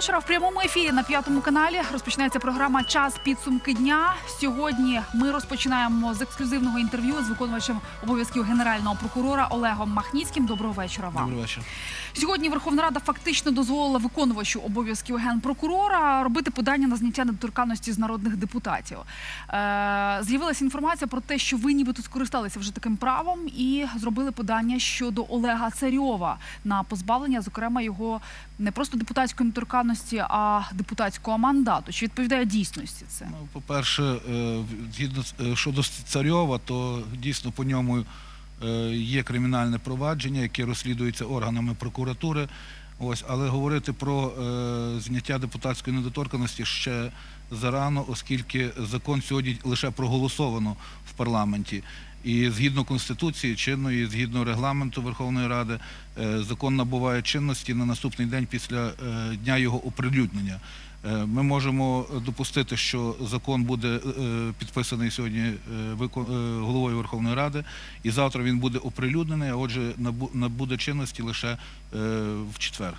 вечора. В прямому ефірі на п'ятому каналі розпочинається програма Час підсумки дня. Сьогодні ми розпочинаємо з ексклюзивного інтерв'ю з виконувачем обов'язків генерального прокурора Олегом Махніцьким. Доброго вечора вам. Добрий вечір. Сьогодні Верховна Рада фактично дозволила виконувачу обов'язків генпрокурора робити подання на зняття недоторканності з народних депутатів. Е, з'явилася інформація про те, що ви нібито скористалися вже таким правом і зробили подання щодо Олега Царьова на позбавлення, зокрема його не просто депутатської недоторканності, а депутатського мандату. Чи відповідає дійсності це? Ну, по-перше, е, згідно е, щодо Царьова, то дійсно по ньому е, є кримінальне провадження, яке розслідується органами прокуратури. Ось, але говорити про зняття депутатської недоторканості ще зарано, оскільки закон сьогодні лише проголосовано в парламенті. І згідно конституції чинної, згідно регламенту Верховної Ради, е, закон набуває чинності на наступний день після е, дня його оприлюднення. Е, Ми можемо допустити, що закон буде підписаний сьогодні головою Верховної Ради, і завтра він буде оприлюднений, а отже, набу- набуде чинності лише в четвер.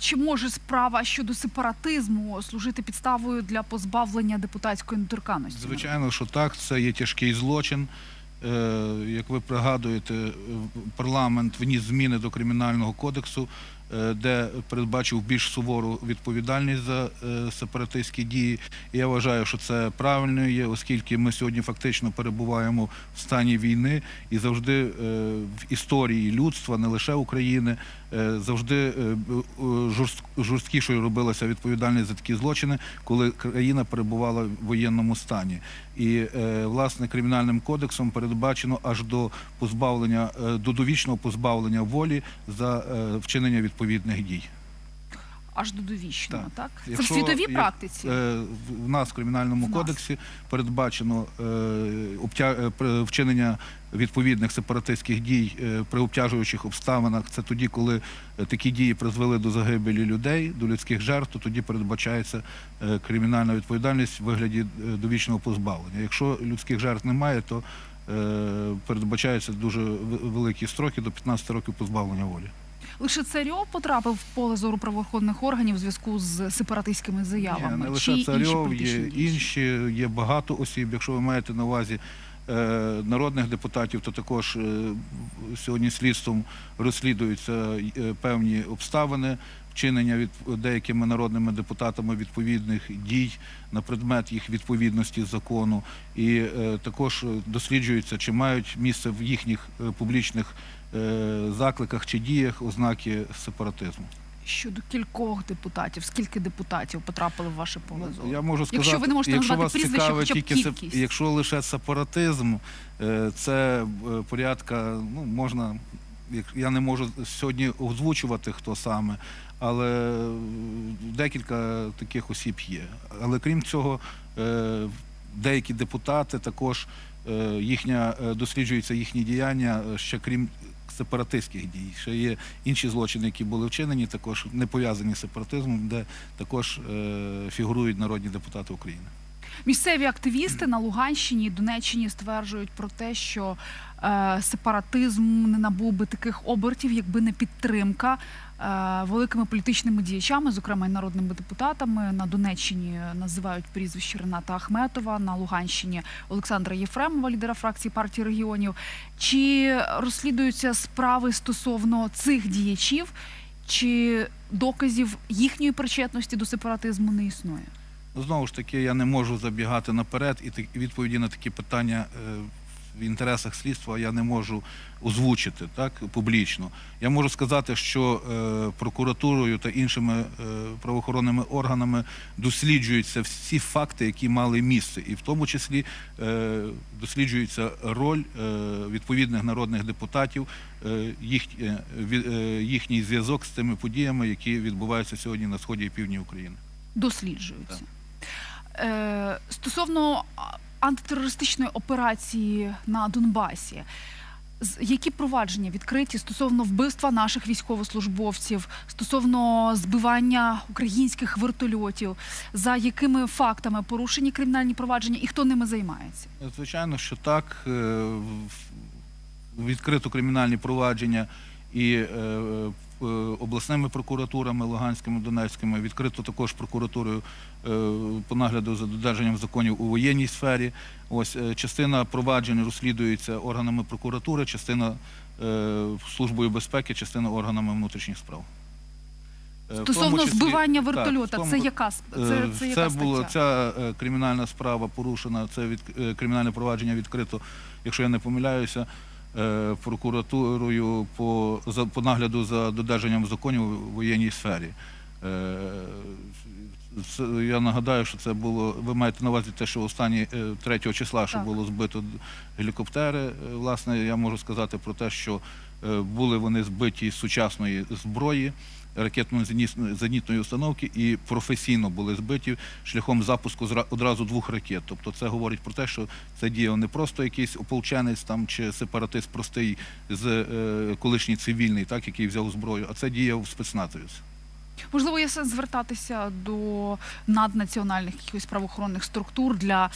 Чи може справа щодо сепаратизму служити підставою для позбавлення депутатської недоторканності? Звичайно, що так, це є тяжкий злочин. Е, Як ви пригадуєте, е, парламент вніс зміни до кримінального кодексу, е, де передбачив більш сувору відповідальність за сепаратистські дії. Я вважаю, що це правильно є, оскільки ми сьогодні фактично перебуваємо в стані війни і завжди в історії людства, не лише України, завжди е, б- е, жорст- жорсткішою робилася відповідальність за такі злочини, коли країна перебувала в воєнному стані. І е, власне кримінальним кодексом передбачено аж до позбавлення до довічного позбавлення волі за вчинення відповідних дій. Аж до довічного, так? Це в Якщо- світовій як- практиці. Е, в- нас в кримінальному В нас. кодексі передбачено е, обтя- е, вчинення відповідних сепаратистських дій е, при обтяжуючих обставинах. Це тоді, коли е, такі дії призвели до загибелі людей, до людських жертв, то тоді передбачається е, кримінальна відповідальність в вигляді е, довічного позбавлення. Якщо людських жертв немає, то передбачаються дуже великі строки до 15 років позбавлення волі. Лише Царьов потрапив в поле зору правоохоронних органів у зв'язку з сепаратистськими заявами. Ні, не лише інші царьов, політичні є інші, є багато осіб. Якщо ви маєте на увазі е, народних депутатів, то також е, сьогодні слідством розслідуються е, певні обставини вчинення від деякими народними депутатами відповідних дій на предмет їх відповідності закону, і е, також досліджується, чи мають місце в їхніх е, публічних е, закликах чи діях ознаки сепаратизму. Щодо кількох депутатів, скільки депутатів потрапили в ваше поле зору? Ну, Я можу сказати, Якщо ви не можете якщо вас прізвище, цікавить хоча б тільки сеп- якщо лише сепаратизм, е, це е, порядка, ну можна, я не можу сьогодні озвучувати хто саме, але е, декілька таких осіб є. Але крім цього, е, деякі депутати також е, їхня е, досліджуються їхні діяння е, ще крім. Сепаратистських дій ще є інші злочини, які були вчинені, також не пов'язані з сепаратизмом, де також е, фігурують народні депутати України. Місцеві активісти на Луганщині і Донеччині стверджують про те, що е, сепаратизм не набув би таких обертів, якби не підтримка е, великими політичними діячами, зокрема і народними депутатами. На Донеччині називають прізвище Рената Ахметова, на Луганщині Олександра Єфремова, лідера фракції партії регіонів. Чи розслідуються справи стосовно цих діячів, чи доказів їхньої причетності до сепаратизму не існує? Знову ж таки, я не можу забігати наперед, і відповіді на такі питання е, в інтересах слідства я не можу озвучити так публічно. Я можу сказати, що е, прокуратурою та іншими е, правоохоронними органами досліджуються всі факти, які мали місце, і в тому числі е, досліджується роль відповідних народних депутатів, їх, їхній зв'язок з тими подіями, які відбуваються сьогодні на сході і півдні України. досліджуються. Стосовно антитерористичної операції на Донбасі, які провадження відкриті стосовно вбивства наших військовослужбовців, стосовно збивання українських вертольотів, за якими фактами порушені кримінальні провадження і хто ними займається? Звичайно, що так. е, Відкрито кримінальні провадження і е, е, обласними прокуратурами Луганськими, Донецькими, відкрито також прокуратурою е, по нагляду за додержанням законів у воєнній сфері. Ось е, частина проваджень розслідується органами прокуратури, частина е, службою безпеки, частина органами внутрішніх справ. Е, Стосовно числі- збивання вертольота, це яка це, це, Е, яка було стаття? ця е, кримінальна справа порушена. Це від е, кримінальне провадження відкрито, якщо я не помиляюся, е, прокуратурою по за по нагляду за додержанням законів у воєнній сфері. Е, це- я нагадаю, що це було. Ви маєте на увазі те, що останні 3 числа, що Так. було збито гелікоптери. Е, Власне, я можу сказати про те, що е, були вони збиті з сучасної зброї ракетно-зенітної установки і професійно були збиті шляхом запуску одразу двох ракет. Тобто це говорить про те, що це діяв не просто якийсь ополченець там чи сепаратист простий з е, колишній цивільний, так який взяв зброю, а це діяв спецназовець. Можливо, є сенс звертатися до наднаціональних якихось правоохоронних структур для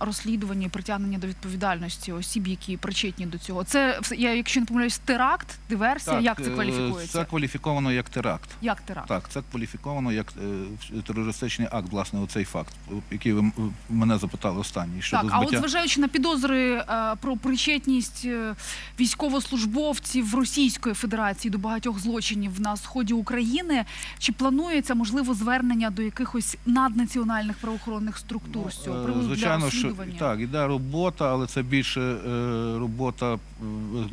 розслідування і притягнення до відповідальності осіб, які причетні до цього. Це я, якщо не помиляюсь, теракт, диверсія. як це е, кваліфікується? Це кваліфіковано як теракт. Як теракт? Так, це кваліфіковано як е, терористичний акт, власне, оцей факт, який ви мене запитали останній щодо Так, а от зважаючи на підозри е, про причетність військовослужбовців Російської Федерації до багатьох злочинів на сході України, чи планується можливо звернення до якихось наднаціональних правоохоронних структур з цього е, приводу для Звичайно, що так, іде робота, але це більше е, робота е,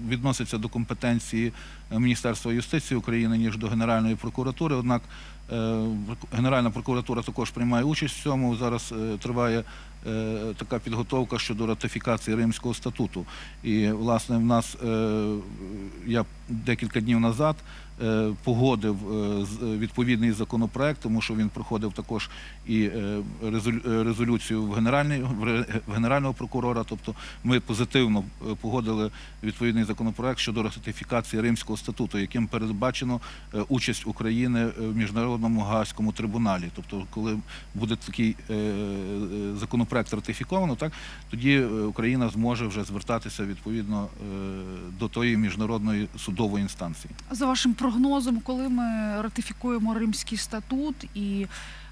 відноситься до компетенції Міністерства юстиції України, ніж до Генеральної прокуратури. Однак Генеральна прокуратура також приймає участь в цьому. Зараз триває така підготовка щодо ратифікації Римського статуту. І, власне, в нас я декілька днів назад е, погодив е, відповідний законопроект, тому що він проходив також і е, резолюцію в генерального прокурора. Тобто ми позитивно погодили відповідний законопроект щодо ратифікації Римського статуту, яким передбачено участь України в міжнародному гаазькому трибуналі. Тобто, коли буде такий законопроект ратифіковано, так тоді Україна зможе вже звертатися відповідно до тої міжнародної судової інстанції. За вашим прогнозом, коли ми ратифікуємо Римський статут і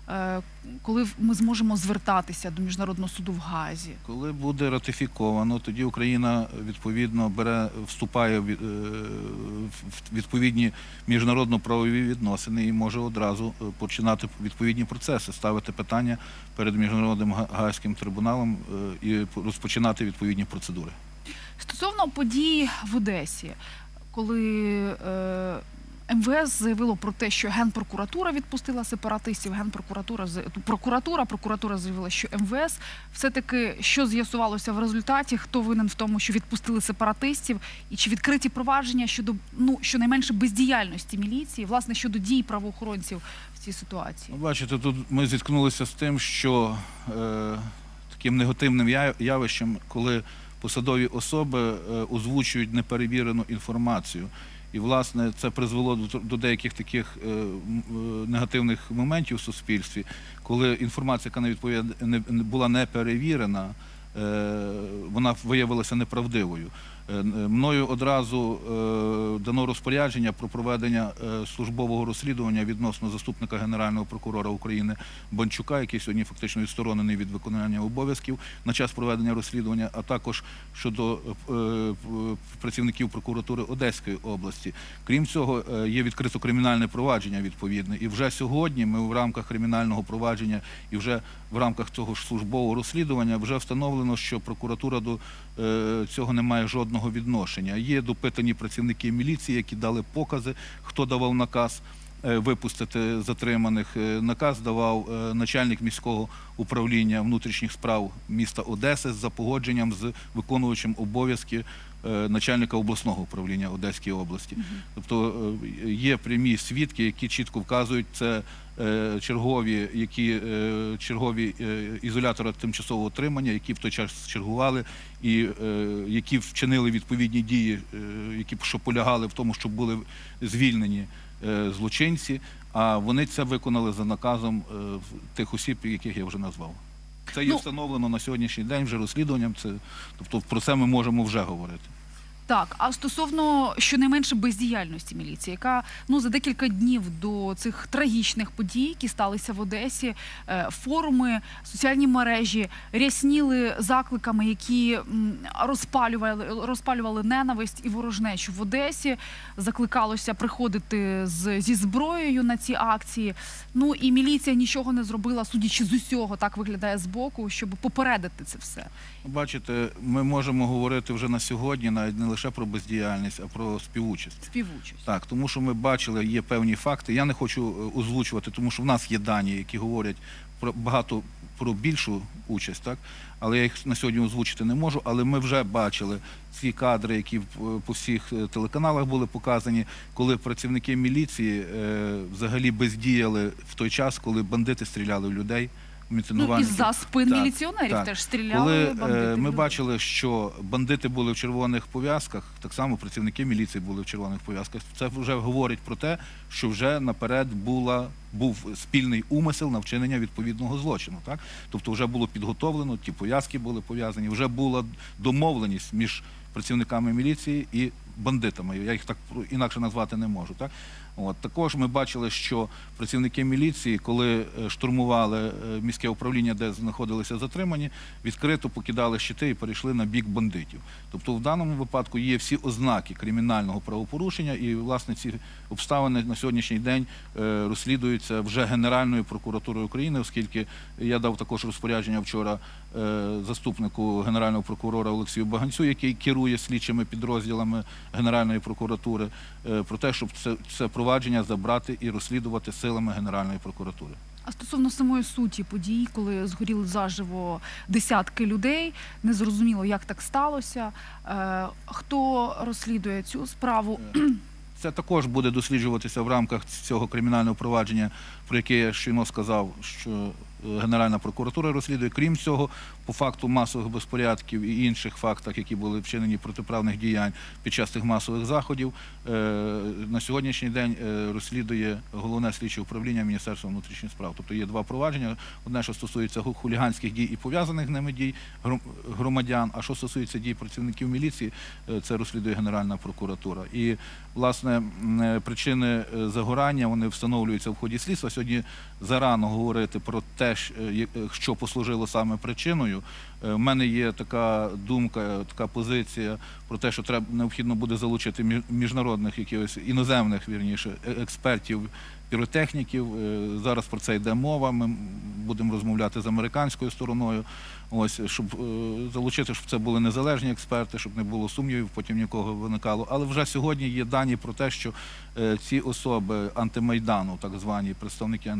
е, коли ми зможемо звертатися до міжнародного суду в Гаазі? Коли буде ратифіковано, тоді Україна відповідно бере, вступає в е, в відповідні міжнародно-правові відносини і може одразу е, починати відповідні процеси, ставити питання перед міжнародним Га- гаазьким трибуналом е, і розпочинати відповідні процедури. Стосовно подій в Одесі, коли е, МВС заявило про те, що Генпрокуратура відпустила сепаратистів, Генпрокуратура прокуратура, прокуратура заявила, що МВС все-таки що з'ясувалося в результаті, хто винен в тому, що відпустили сепаратистів, і чи відкриті провадження щодо ну щонайменше бездіяльності міліції, власне щодо дій правоохоронців в цій ситуації. Ну, бачите, тут ми зіткнулися з тим, що е, таким негативним явищем, коли посадові особи е, озвучують неперевірену інформацію. І, власне, це призвело до, деяких таких е, е, негативних моментів в суспільстві, коли інформація, яка не відповідає, була не перевірена, е, вона виявилася неправдивою. Е, е, Мною одразу е, дано розпорядження про проведення службового розслідування відносно заступника Генерального прокурора України Бончука, який сьогодні фактично відсторонений від виконання обов'язків на час проведення розслідування, а також щодо працівників прокуратури Одеської області. Крім цього, є відкрито кримінальне провадження відповідне. І вже сьогодні ми в рамках кримінального провадження і вже в рамках цього ж службового розслідування вже встановлено, що прокуратура до цього не має жодного відношення. Є допитані працівники міліції, які дали покази, хто давав наказ е, випустити затриманих. Е, Наказ давав е, начальник міського управління внутрішніх справ міста Одеси за погодженням з виконувачем обов'язки начальника обласного управління Одеської області. Тобто е, є прямі свідки, які чітко вказують це е, чергові, які е, чергові е, ізолятори тимчасового отримання, які в той час чергували, і е, які вчинили відповідні дії, е, які що полягали в тому, щоб були звільнені е, злочинці. А вони це виконали за наказом е, тих осіб, яких я вже назвав. Це є Ну, встановлено на сьогоднішній день вже розслідуванням. Це тобто про це ми можемо вже говорити. Так, а стосовно щонайменше бездіяльності міліції, яка ну за декілька днів до цих трагічних подій, які сталися в Одесі, е, форуми, соціальні мережі рясніли закликами, які розпалювали розпалювали ненависть і ворожнечу в Одесі. Закликалося приходити з зі зброєю на ці акції. Ну і міліція нічого не зробила, судячи з усього, так виглядає збоку, щоб попередити це все. Бачите, ми можемо говорити вже на сьогодні навіть не лише про бездіяльність, а про співучасть. Співучасть. Так, тому що ми бачили, є певні факти. Я не хочу е, озвучувати, тому що в нас є дані, які говорять про багато про більшу участь, так але я їх на сьогодні озвучити не можу. Але ми вже бачили ці кадри, які е, по всіх е, телеканалах були показані, коли працівники міліції е, взагалі бездіяли в той час, коли бандити стріляли в людей. Ну, і за спин Так, міліціонерів так. теж стріляли. Коли бандити е, ми бачили, що бандити були в червоних пов'язках, так само працівники міліції були в червоних пов'язках. Це вже говорить про те, що вже наперед була був спільний умисел на вчинення відповідного злочину. Так, тобто вже було підготовлено, ті пов'язки були пов'язані, вже була домовленість між працівниками міліції і бандитами. Я їх так інакше назвати не можу. Так От також ми бачили, що працівники міліції, коли е, штурмували е, міське управління, де знаходилися затримані, відкрито покидали щити і перейшли на бік бандитів. Тобто, в даному випадку є всі ознаки кримінального правопорушення, і власне ці обставини на сьогоднішній день е, розслідуються вже Генеральною прокуратурою України, оскільки я дав також розпорядження вчора заступнику генерального прокурора Олексію Баганцю, який керує слідчими підрозділами Генеральної прокуратури, е, про те, щоб це, це провадження забрати і розслідувати силами Генеральної прокуратури. А стосовно самої суті подій, коли згоріли заживо десятки людей, незрозуміло, як так сталося. Е, хто розслідує цю справу? Це також буде досліджуватися в рамках цього кримінального провадження, про яке я щойно сказав, що е, Генеральна прокуратура розслідує. Крім цього, по факту масових безпорядків і інших фактах, які були вчинені протиправних діянь під час цих масових заходів, е, на сьогоднішній день е, розслідує головне слідче управління Міністерства внутрішніх справ. Тобто є два провадження: одне, що стосується ху- хуліганських дій і пов'язаних з ними дій громадян. А що стосується дій працівників міліції, е, це розслідує Генеральна прокуратура. І власне причини загорання вони встановлюються в ході слідства. Сьогодні зарано говорити про те, е, е, що послужило саме причиною. Е, В мене є така думка, е, така позиція про те, що треба необхідно буде залучити мі- міжнародних якихось іноземних вірніше е- експертів. Піротехніків Е, зараз про це йде мова. Ми будемо розмовляти з американською стороною. Ось щоб е, залучити, щоб це були незалежні експерти, щоб не було сумнівів, потім нікого виникало. Але вже сьогодні є дані про те, що е, ці особи антимайдану, так звані представники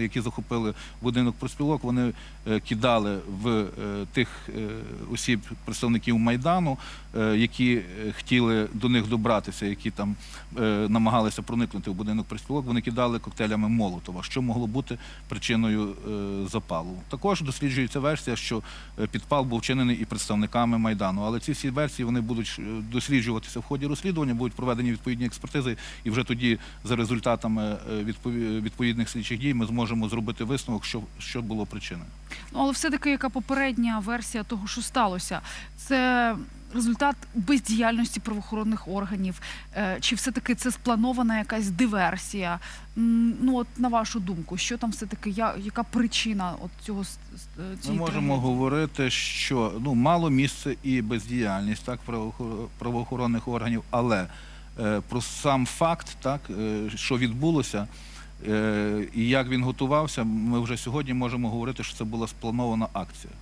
які захопили будинок проспілок, вони е, кидали в е, тих е, осіб представників майдану, які е, хотіли до них добратися, які там е, намагалися проникнути в будинок проспілок, вони кидали коктейлями Молотова, що могло бути причиною е, запалу. Також досліджується версія, що е, підпал був вчинений і представниками майдану. Але ці всі версії вони будуть е, досліджуватися в ході розслідування, будуть проведені відповідні експертизи, і вже тоді за результатами е, відповідних слідчих дій ми зможемо зробити висновок, що, що було причиною. Ну, але все-таки яка попередня версія того, що сталося? Це результат бездіяльності правоохоронних органів? Е, Чи все-таки це спланована якась диверсія? Ну, от на вашу думку, що там все-таки, я- яка причина от цього е, Ми можемо трагедії? говорити, що ну мало місце і бездіяльність так правоохор- правоохоронних органів, але е, про сам факт, так е, що відбулося. е, І як він готувався, ми вже сьогодні можемо говорити, що це була спланована акція.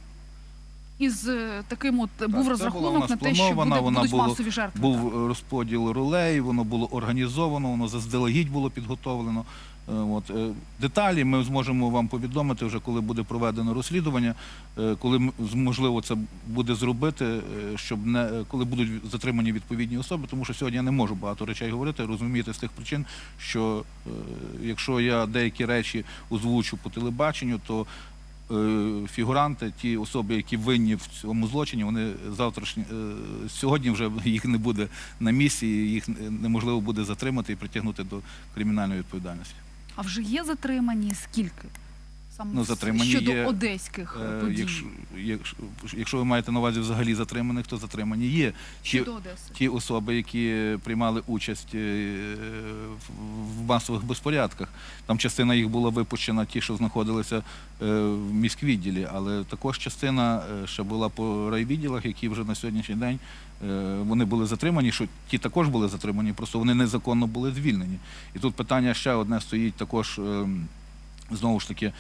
Із е, таким от був це розрахунок на те, що буде, вона будуть було- масові жертви. Був розподіл ролей, воно було організовано, воно заздалегідь було підготовлено. Е, От е, деталі ми зможемо вам повідомити вже, коли буде проведено розслідування, коли можливо це буде зробити, щоб не коли будуть затримані відповідні особи, тому що сьогодні я не можу багато речей говорити, розумієте з тих причин, що якщо я деякі речі озвучу по телебаченню, то фігуранти, ті особи, які винні в цьому злочині, вони завтрашні е, сьогодні вже їх не буде на місці, їх неможливо буде затримати і притягнути до кримінальної відповідальності. А вже є затримані скільки? Саме Ну, затримані щодо є, одеських е, подій Якщо, якщо, якщо ви маєте на увазі взагалі затриманих, то затримані є. Ті, щодо Одеси? ті особи, які приймали участь е, в- масових безпорядках. Там частина їх була випущена, ті, що знаходилися е, в міськвідділі, але також частина е, ще була по райвідділах, які вже на сьогоднішній день вони були затримані, що ті також були затримані, просто вони незаконно були звільнені. І тут питання ще одне стоїть також е, знову ж таки.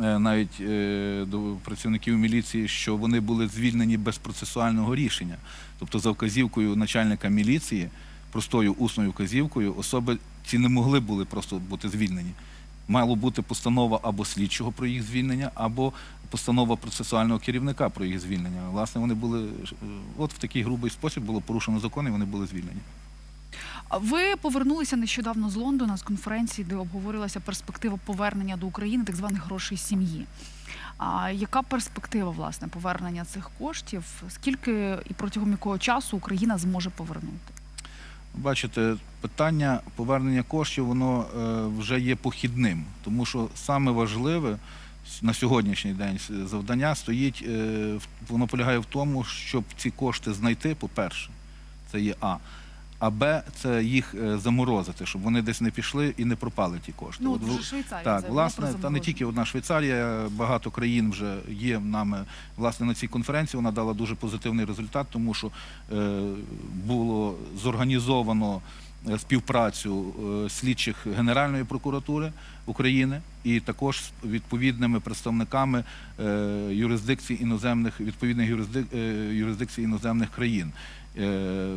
Е, Навіть е, до працівників міліції, що вони були звільнені без процесуального рішення, тобто за вказівкою начальника міліції, простою усною вказівкою, особи ці не могли були просто бути звільнені. Мало бути постанова або слідчого про їх звільнення, або постанова процесуального керівника про їх звільнення. Власне, вони були е, от в такий грубий спосіб було порушено закон, і вони були звільнені. Ви повернулися нещодавно з Лондона з конференції, де обговорилася перспектива повернення до України так званих грошей сім'ї. А яка перспектива власне повернення цих коштів? Скільки і протягом якого часу Україна зможе повернути? Бачите, питання повернення коштів воно е, вже є похідним, тому що саме важливе на сьогоднішній день завдання стоїть, е, воно полягає в тому, щоб ці кошти знайти, по-перше, це є А. А Б це їх е, заморозити, щоб вони десь не пішли і не пропали ті кошти. Ну, От вже Швейцарія так, власне, та не тільки одна Швейцарія, багато країн вже є нами. Власне, на цій конференції вона дала дуже позитивний результат, тому що е, було зорганізовано е, співпрацю е, слідчих Генеральної прокуратури України і також з відповідними представниками юрисдикцій іноземних відповідних юрисдик, юрисдикцій іноземних країн. Е,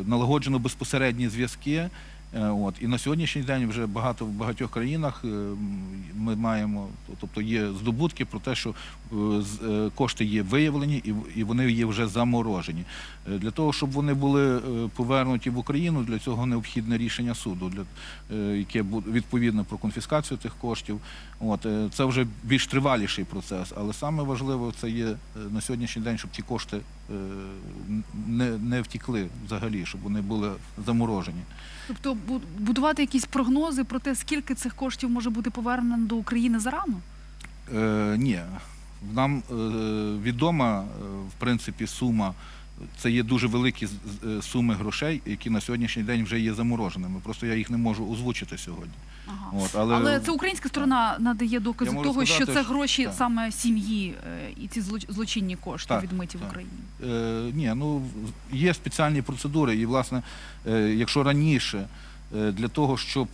налагоджено безпосередні зв'язки. Е, От і на сьогоднішній день вже багато в багатьох країнах е, ми маємо, тобто є здобутки про те, що кошти є виявлені і вони є вже заморожені. Для того, щоб вони були повернуті в Україну, для цього необхідне рішення суду, для яке відповідно про конфіскацію тих коштів. От це вже більш триваліший процес, але саме важливо це є на сьогоднішній день, щоб ті кошти не, не втікли взагалі, щоб вони були заморожені. Тобто будувати якісь прогнози про те, скільки цих коштів може бути повернено до України зарано? Е, ні, нам е, відома, е, в принципі, сума. Це є дуже великі е, суми грошей, які на сьогоднішній день вже є замороженими. Просто я їх не можу озвучити сьогодні. Ага. От, але, Але це українська сторона надає докази того, що це гроші так. саме сім'ї е, і ці злоч- злочинні кошти Так, відмиті в. Україні. Е, ні, ну є спеціальні процедури, і власне, е, якщо раніше е, для того, щоб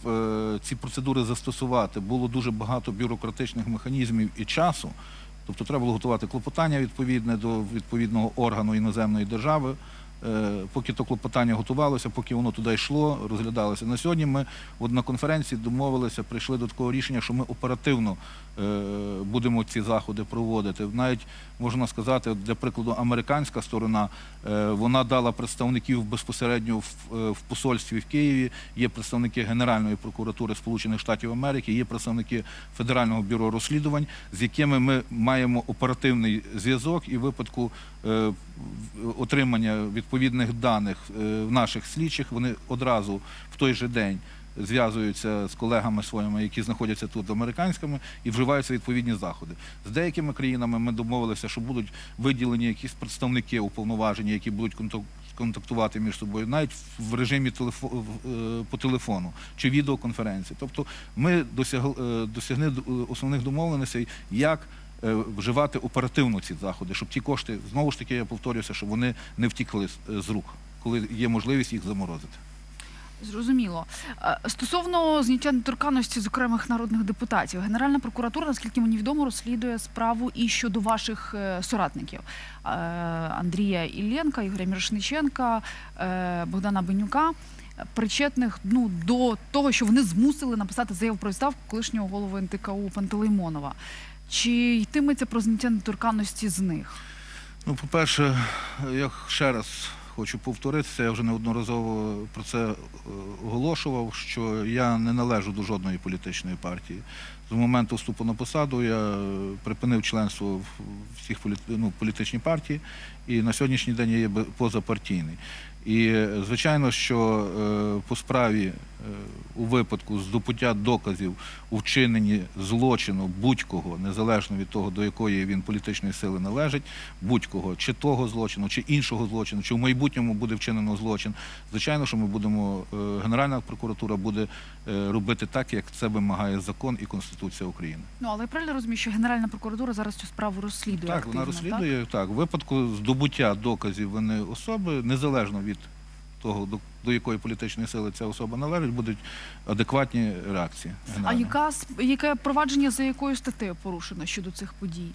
ці процедури застосувати, було дуже багато бюрократичних механізмів і часу, тобто треба було готувати клопотання відповідне до відповідного органу іноземної держави. Е, Поки то клопотання готувалося, поки воно туди йшло, розглядалося. На сьогодні ми на конференції домовилися, прийшли до такого рішення, що ми оперативно е, будемо ці заходи проводити. Навіть можна сказати, для прикладу, американська сторона е, вона дала представників безпосередньо в, посольстві в Києві. Є представники Генеральної прокуратури Сполучених Штатів Америки, є представники Федерального бюро розслідувань, з якими ми маємо оперативний зв'язок і в випадку отримання відповідних даних е, в наших слідчих. Вони одразу в той же день зв'язуються з колегами своїми, які знаходяться тут американськими, і вживаються відповідні заходи. З деякими країнами ми домовилися, що будуть виділені якісь представники уповноважені, які будуть контактувати між собою, навіть в режимі е, по телефону чи відеоконференції. Тобто ми досягли, е, досягли основних домовленостей, як вживати оперативно ці заходи, щоб ті кошти, знову ж таки, я повторюся, щоб вони не втікли з- е, рук, коли є можливість їх заморозити. Зрозуміло. Е, Стосовно зняття недоторканності з окремих народних депутатів, Генеральна прокуратура, наскільки мені відомо, розслідує справу і щодо ваших е, соратників Е, Андрія Ілленка, Ігоря Мірошниченка, е, Богдана Бенюка, е, причетних ну, до того, що вони змусили написати заяву про відставку колишнього голови НТКУ Пантелеймонова. Чи йтиметься про зняття недоторканності з них? Ну, по-перше, я ще раз хочу повторитися, я вже неодноразово про це е, оголошував, що я не належу до жодної політичної партії. з моменту вступу на посаду я е, припинив членство всіх полі- ну, політичній і на сьогоднішній день я є позапартійний. І звичайно, що е, по справі е, у випадку здобуття доказів у вчиненні злочину будь-кого, незалежно від того, до якої він політичної сили належить, будь-кого, чи того злочину, чи іншого злочину, чи в майбутньому буде вчинено злочин. Звичайно, що ми будемо, е, Генеральна прокуратура буде робити так, як це вимагає закон і Конституція України. Ну але я правильно розумію, що Генеральна прокуратура зараз цю справу розслідує. Так, вона розслідує так. В випадку здобуття доказів вини особи, незалежно від того, до, до якої політичної сили ця особа належить, будуть адекватні реакції. А яка с- яке провадження за якою статтею порушено щодо цих подій?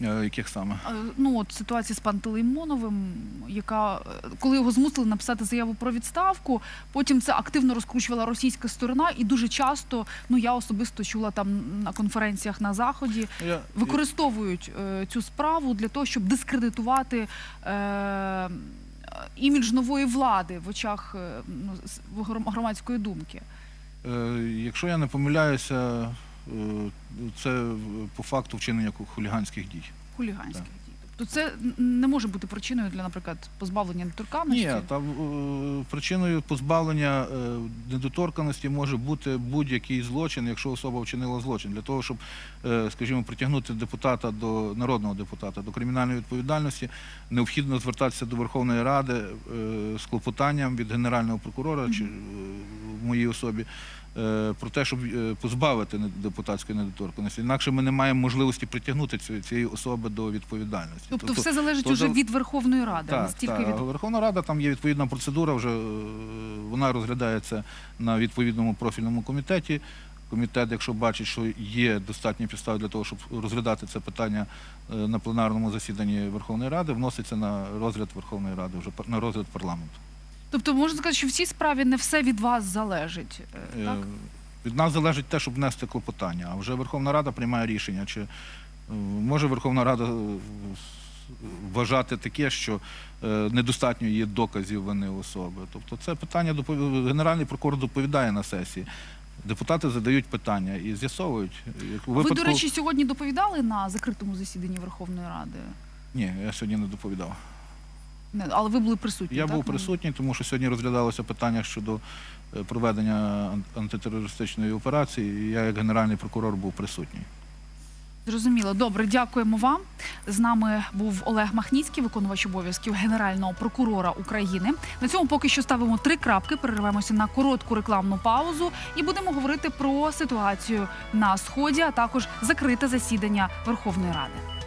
Е, яких саме? Е, Ну от ситуація з Пантелеймоновим, яка е, коли його змусили написати заяву про відставку, потім це активно розкручувала російська сторона, і дуже часто, ну я особисто чула там на конференціях на заході, Я, використовують е, цю справу для того, щоб дискредитувати е, імідж нової влади в очах е, ну, громадської думки. Е, Якщо я не помиляюся, е, це е, по факту вчинення хуліганських дій. Хуліганських Так. Тобто це не може бути причиною для, наприклад, позбавлення недоторканності. Ні, там е, причиною позбавлення е, недоторканості може бути будь-який злочин, якщо особа вчинила злочин. Для того, щоб, е, скажімо, притягнути депутата до народного депутата до кримінальної відповідальності, необхідно звертатися до Верховної Ради е, з клопотанням від генерального прокурора чи е, в моїй особі. Е, Про те, щоб е, позбавити депутатської недоторканості. Інакше ми не маємо можливості притягнути цієї особи до відповідальності. Тобто, все залежить уже від Верховної Ради, так, настільки так. від Верховна Рада, там є відповідна процедура, вже е, вона розглядається на відповідному профільному комітеті. Комітет, якщо бачить, що є достатні підстави для того, щоб розглядати це питання на пленарному засіданні Верховної Ради, вноситься на розгляд Верховної Ради, вже на розгляд парламенту. Тобто можна сказати, що в цій справі не все від вас залежить. е, Е, Так? Від нас залежить те, щоб внести клопотання, а вже Верховна Рада приймає рішення, чи е, може Верховна Рада вважати таке, що недостатньо є доказів вини особи. Тобто це питання Генеральний прокурор доповідає на сесії. Депутати задають питання і з'ясовують. Ви, до речі, сьогодні доповідали на закритому засіданні Верховної Ради, Ні, я сьогодні не доповідав. Не, але ви були присутні. Я так? був Ну, присутній, тому що сьогодні розглядалося питання щодо е, проведення антитерористичної операції. і Я, як генеральний прокурор, був присутній. Зрозуміло. Добре, дякуємо вам. З нами був Олег Махніцький, виконувач обов'язків Генерального прокурора України. На цьому поки що ставимо три крапки, перервемося на коротку рекламну паузу і будемо говорити про ситуацію на сході, а також закрите засідання Верховної Ради.